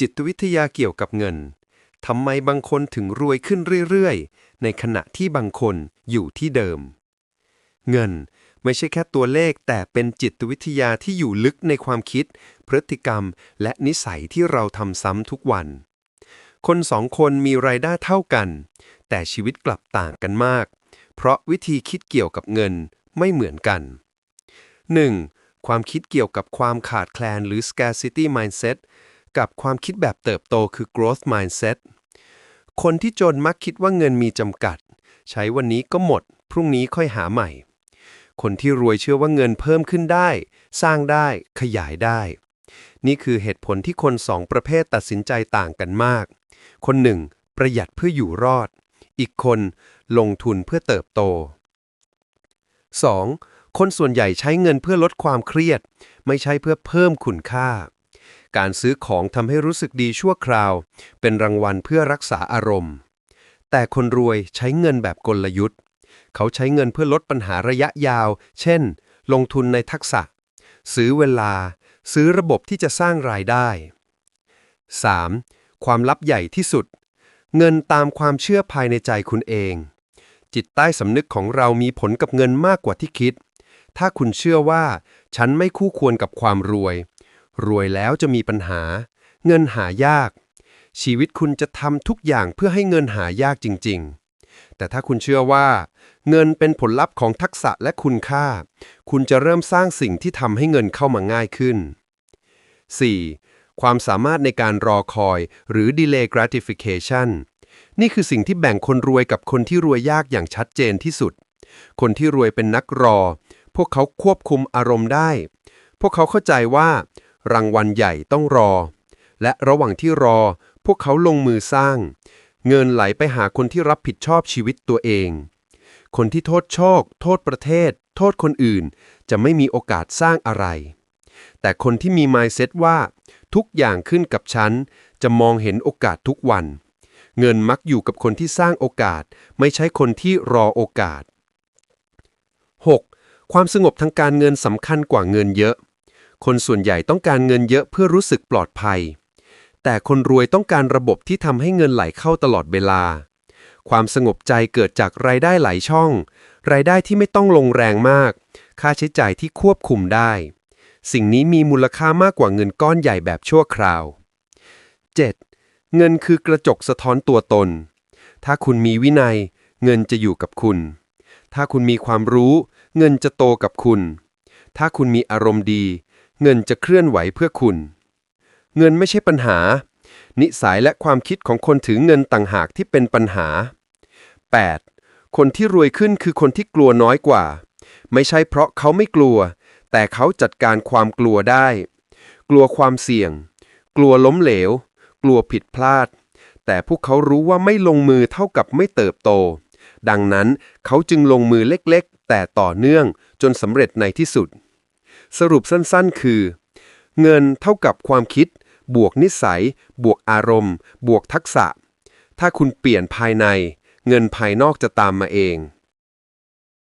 จิตวิทยาเกี่ยวกับเงินทำไมบางคนถึงรวยขึ้นเรื่อยๆ ในขณะที่บางคนอยู่ที่เดิม เงินไม่ใช่แค่ตัวเลขแต่เป็นจิตวิทยาที่อยู่ลึกในความคิด พฤติกรรม และนิสัยที่เราทำซ้ำทุกวัน คนสองคนมีรายได้เท่ากัน แต่ชีวิตกลับต่างกันมาก เพราะวิธีคิดเกี่ยวกับเงินไม่เหมือนกัน 1. ความคิดเกี่ยวกับความขาดแคลนหรือ scarcity mindset กับความคิดแบบเติบโตคือ growth mindset คนที่จนมักคิดว่าเงินมีจำกัด ใช้วันนี้ก็หมด พรุ่งนี้ค่อยหาใหม่ คนที่รวยเชื่อว่าเงินเพิ่มขึ้นได้ สร้างได้ขยายได้ นี่คือเหตุผลที่คนสองประเภทตัดสินใจต่างกันมาก คนหนึ่ง ประหยัดเพื่ออยู่รอด อีกคนลงทุนเพื่อเติบโต 2. คนส่วนใหญ่ใช้เงินเพื่อลดความเครียด ไม่ใช่เพื่อเพิ่มคุณค่า การซื้อของทำให้รู้สึกดีชั่วคราว เป็นรางวัลเพื่อรักษาอารมณ์ แต่คนรวยใช้เงินแบบกลยุทธ์ เขาใช้เงินเพื่อลดปัญหาระยะยาว เช่น ลงทุนในทักษะ ซื้อเวลา ซื้อระบบที่จะสร้างรายได้ 3. ความลับใหญ่ที่สุด เงินตามความเชื่อภายในใจคุณเอง จิตใต้สำนึกของเรามีผลกับเงินมากกว่าที่คิด ถ้าคุณเชื่อว่า ฉันไม่คู่ควรกับความรวย รวยแล้วจะมีปัญหา เงินหายาก ชีวิตคุณจะทำทุกอย่างเพื่อให้เงินหายากจริง ๆ แต่ถ้าคุณเชื่อว่า เงินเป็นผลลัพธ์ของทักษะและคุณค่า คุณจะเริ่มสร้างสิ่งที่ทำให้เงินเข้ามาง่ายขึ้น 4. ความสามารถในการรอคอย หรือ delay gratification นี่คือสิ่งที่แบ่งคนรวยกับคนที่รวยยากอย่างชัดเจนที่สุด คนที่รวยเป็นนักรอ พวกเขาควบคุมอารมณ์ได้ พวกเขาเข้าใจว่า รางวัลใหญ่ต้องรอ และระหว่างที่รอ พวกเขาลงมือสร้าง เงินไหลไปหาคนที่รับผิดชอบชีวิตตัวเอง คนที่โทษโชค โทษประเทศ โทษคนอื่น จะไม่มีโอกาสสร้างอะไร แต่คนที่มี mindset ว่า ทุกอย่างขึ้นกับฉัน จะมองเห็นโอกาสทุกวัน เงินมักอยู่กับคนที่สร้างโอกาส ไม่ใช่คนที่รอโอกาส 6. ความสงบทางการเงินสำคัญกว่าเงินเยอะ คนส่วนใหญ่ต้องการเงินเยอะเพื่อรู้สึกปลอดภัย แต่คนรวยต้องการระบบที่ทำให้เงินไหลเข้าตลอดเวลา ความสงบใจเกิดจากรายได้หลายช่อง รายได้ที่ไม่ต้องลงแรงมาก ค่าใช้จ่ายที่ควบคุมได้ สิ่งนี้มีมูลค่ามากกว่าเงินก้อนใหญ่แบบชั่วคราว 7. เงินคือกระจกสะท้อนตัวตน ถ้าคุณมีวินัย เงินจะอยู่กับคุณ ถ้าคุณมีความรู้ เงินจะโตกับคุณ ถ้าคุณมีอารมณ์ดี เงินจะเคลื่อนไหวเพื่อคุณ เงินไม่ใช่ปัญหา นิสัยและความคิดของคนถือเงินต่างหากที่เป็นปัญหา 8. คนที่รวยขึ้นคือคนที่กลัวน้อยกว่า ไม่ใช่เพราะเขาไม่กลัว แต่เขาจัดการความกลัวได้ กลัวความเสี่ยง กลัวล้มเหลว กลัวผิดพลาด แต่พวกเขารู้ว่าไม่ลงมือเท่ากับไม่เติบโต ดังนั้นเขาจึงลงมือเล็กๆ แต่ต่อเนื่องจนสำเร็จในที่สุด สรุปสั้นๆ คือ เงินเท่ากับความคิด บวกนิสัย บวกอารมณ์ บวกทักษะ ถ้าคุณเปลี่ยนภายใน เงินภายนอกจะตามมาเอง